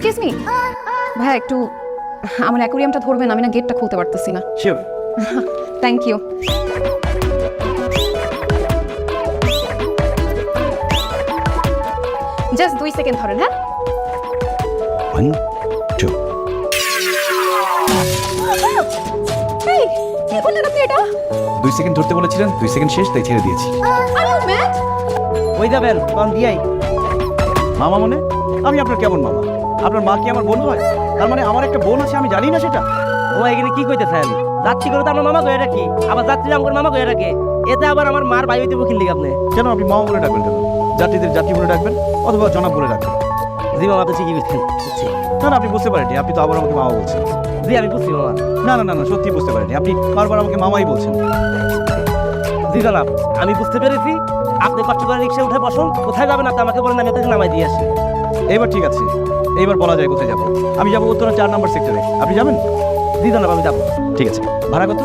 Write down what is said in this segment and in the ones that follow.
Excuse me ভাই একটু আমার অ্যাকোরিয়ামটা ধরবেন আমি না গেটটা খুলতে পারতেছি না। শিওর থ্যাংক ইউ জাস্ট দুই সেকেন্ড ধরেন হ্যাঁ? ওয়ান টু এই কি করলেন আপনি এটা? দুই সেকেন্ড ধরতে বলেছিলেন দুই সেকেন্ড শেষ তাই ছেড়ে দিয়েছি। ওই যাবেন? কন দিয়াই? মামা মনে? আমি আপনার কেমন মামা? আপনার মা কি আমার বোন হয়? তার মানে আমার একটা বোন আছে আমি জানি না সেটা। ও এখানে কি কইতেছেন? যাত্রী করে তো আমার মামা কয়ে রাখি। আবার যাত্রী আমার মামা কয়ে রাখে। এতে আবার আমার মার বাড়ি হইতে বকিল দিকে আপনি? কেন আপনি মামা বলে ডাকবেন কেন? যাত্রীদের যাত্রী বলে ডাকবেন অথবা জনাব বলে ডাকবেন? জি মামা তো ঠিকই বুঝছেন না না আপনি বুঝতে পারেননি। আপনি তো আবার আমাকে মামা বলছেন। জি আমি বুঝছি মামা। না না না না সত্যি বুঝতে পারেননি। আপনি বারবার আমাকে মামাই বলছেন। জি জনাব আমি বুঝতে পেরেছি। আপনি কষ্ট করে রিক্সা উঠে বসুন। কোথায় যাবেন আপনি? আমাকে বলেন আমি আপনাকে নামাই দিয়ে আসি। এবার ঠিক আছে। এইবার বলা যায় কোথায় যাব। আমি যাব উত্তরা চার নম্বর সেক্টরে আপনি যাবেন? জি জনাব আমি যাব। ঠিক আছে। ভাড়া কত?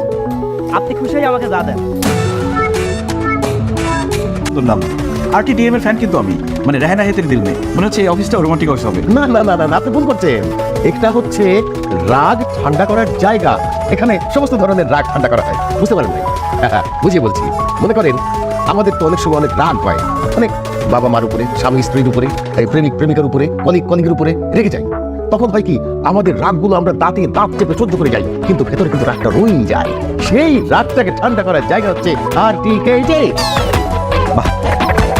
আপনি খুশি হয়ে আমাকে যা দেন। ডিএম এর ফ্যান কিন্তু আমি। মানে রেহানা হেতের দিল মে মনে হচ্ছে এই অফিসটা রোমান্টিক অফিস হবে। না না না না না, আপনি ভুল করছেন। এটা হচ্ছে রাগ ঠান্ডা করার জায়গা। এখানে সমস্ত ধরনের রাগ ঠান্ডা করা হয়। বুঝতে পারেন ভাই বুঝিয়ে বলছি। মনে করেন আমাদের তো অনেক সময় অনেক রাগ হয়। অনেক বাবা মার উপরে স্বামী স্ত্রীর উপরে প্রেমিক প্রেমিকার উপরে, অনেক কলিগের উপরে রেগে যায়। তখন হয় কি, আমাদের রাগগুলো আমরা দাঁতে দাঁত চেপে সহ্য করে যাই, কিন্তু ভেতরে কিন্তু রাগটা রয়েই যায়। সেই রাগটাকে ঠান্ডা করার জায়গা হচ্ছে আর টি কে বাহ।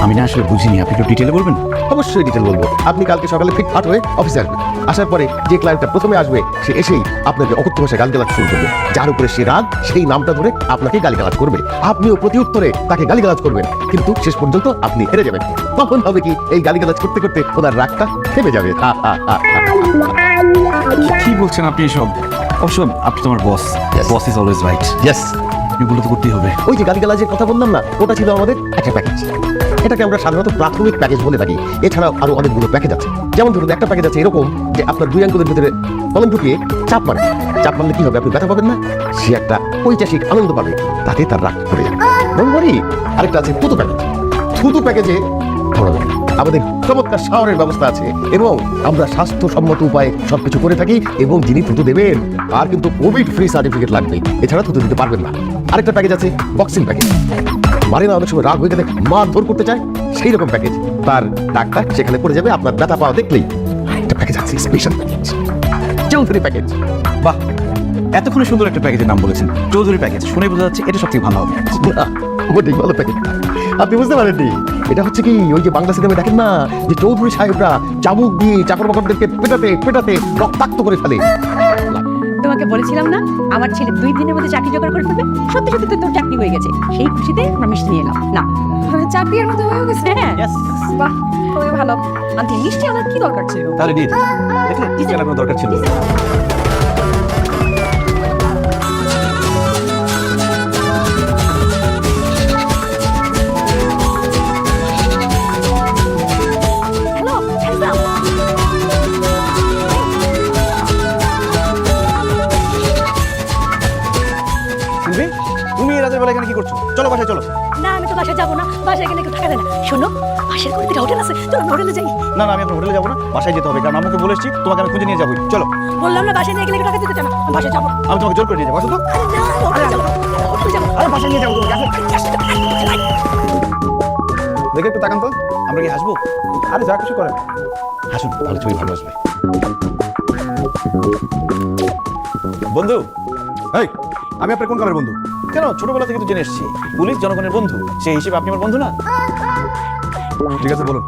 আমি না আসলে বুঝিনি আপনি একটু ডিটেলে বলবেন? অবশ্যই ডিটেল বলব। আপনি কালকে সকালে ফিটফাট হয়ে অফিসে আসবেন। আসার পরে যে ক্লায়েন্টটা প্রথমে আসবে সে এসেই আপনাকে অকথ্য ভাষায় গালিগালাজ শুরু করবে। যার উপরে সে রাগ সেই নামটা ধরে আপনাকে গালিগালাজ করবে। আপনিও প্রতি উত্তরে তাকে গালিগালাজ করবেন। কিন্তু শেষ পর্যন্ত আপনি হেরে যাবেন। তখন হবে কি এই গালিগালাজ করতে করতে ওনার রাগটা থেমে যাবে। হা, হা, হা, হা। কি বলছেন আপনি এসব? অবশ্য আপনি তোমার boss boss is always right Yes, এগুলো তো করতেই হবে। ওই যে গালিগালাজের কথা বললাম না ওটা ছিল আমাদের একটা প্যাকেজ এটাকে আমরা সাধারণত প্রাথমিক প্যাকেজ বলে থাকি। এছাড়াও আরও অনেকগুলো প্যাকেজ আছে। যেমন ধরুন, একটা প্যাকেজ আছে এরকম যে আপনার দুই আঙ্গুলের ভিতরে কলম ঢুকিয়ে চাপ মারে। চাপ মারলে কি হবে? আপনি ব্যথা পাবেন না। সে একটা ঐতিহাসিক আনন্দ পাবে। তাতে তার রাগ পড়ে যাবে। আরেকটা আছে থুতু প্যাকেজ থুতু প্যাকেজে আমাদের চমৎকার শাওয়ারের ব্যবস্থা আছে এবং আমরা স্বাস্থ্যসম্মত উপায়ে সবকিছু করে থাকি এবং যিনি থুতু দেবেন, তার কিন্তু কোভিড ফ্রি সার্টিফিকেট লাগবে। এছাড়া থুতু দিতে পারবেন না। আরেকটা প্যাকেজ আছে বক্সিং প্যাকেজ মারে না অনেক সময় রাগ হয়ে গেলে মার ধর করতে চায় সেই রকম প্যাকেজ তার ডাকটা সেখানে পড়ে যাবে আপনার ব্যথা পাওয়া দেখলেই। একটা প্যাকেজ আছে স্পেশাল প্যাকেজ চৌধুরী প্যাকেজ বাহ এতক্ষণে সুন্দর একটা প্যাকেজের নাম বলেছেন। চৌধুরী প্যাকেজ শুনে বোঝা যাচ্ছে এটা সবথেকে ভালো হবে। ভালো প্যাকেজ আপনি বুঝতে পারেননি? এটা হচ্ছে কি ওই যে বাংলা সিনেমা দেখেন না যে চৌধুরী সাহেবরা চাবুক দিয়ে চাকর বাকরদেরকে পেটাতে পেটাতে রক্তাক্ত করে ফেলে? তোমাকে বলেছিলাম না আমার ছেলে দুই দিনের মধ্যে চাকরি জোগাড় করে ফেলবে। সত্যি সত্যি তো তোর চাকরি হয়ে গেছে। সেই খুশিতে আমরা মিষ্টি নিয়ে এলাম। না মানে চাকরি আর মতো হয়ে গেছে? হ্যাঁ। বাহ খুবই ভালো। আন্টি মিষ্টি আমার কি দরকার ছিল? তাহলে নিয়ে দিন দেখলে কি দরকার ছিল বেলা এখানে কি করছ? চলো বাসায় চলো। না আমি তো বাসায় যাব না। বাসায় এখানে কেউ থাকা যায় না। শোনো পাশের কোনো একটা হোটেল আছে চলো হোটেলে যাই। না না আমি আপনার হোটেলে যাব না বাসায় যেতে হবে কারণ আমাকে বলে এসেছি তোমাকে আমি খুঁজে নিয়ে যাবোই। চলো। বললাম না বাসায় নিয়ে গেলে টাকা দিতে চায় না। আমি বাসায় যাব আমি তোমাকে জোর করে নিয়ে যাব আসো তো। আরে যাব যাব বাসায় নিয়ে যাব দেখে একটু তাকান তো। আমরা কি হাসবো? আরে যা কিছু করেন। হাসুন তাহলে ছবি ভালো আসবে। বন্ধু এই আমি আপনার কোন কালের বন্ধু? কেন? ছোটবেলা থেকে তো জেনে এসেছি। পুলিশ জনগণের বন্ধু সেই হিসেবে আপনি আমার বন্ধু না? ঠিক আছে বলুন।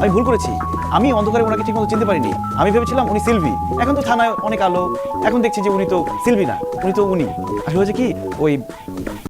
আমি ভুল করেছি। আমি অন্ধকারে ওনাকে ঠিকমতো চিনতে পারিনি। আমি ভেবেছিলাম উনি সিলভি। এখন তো থানায় অনেক আলো। এখন দেখছি যে উনি তো সিলভি না উনি তো উনি। আসলে হয়েছে কি? ওই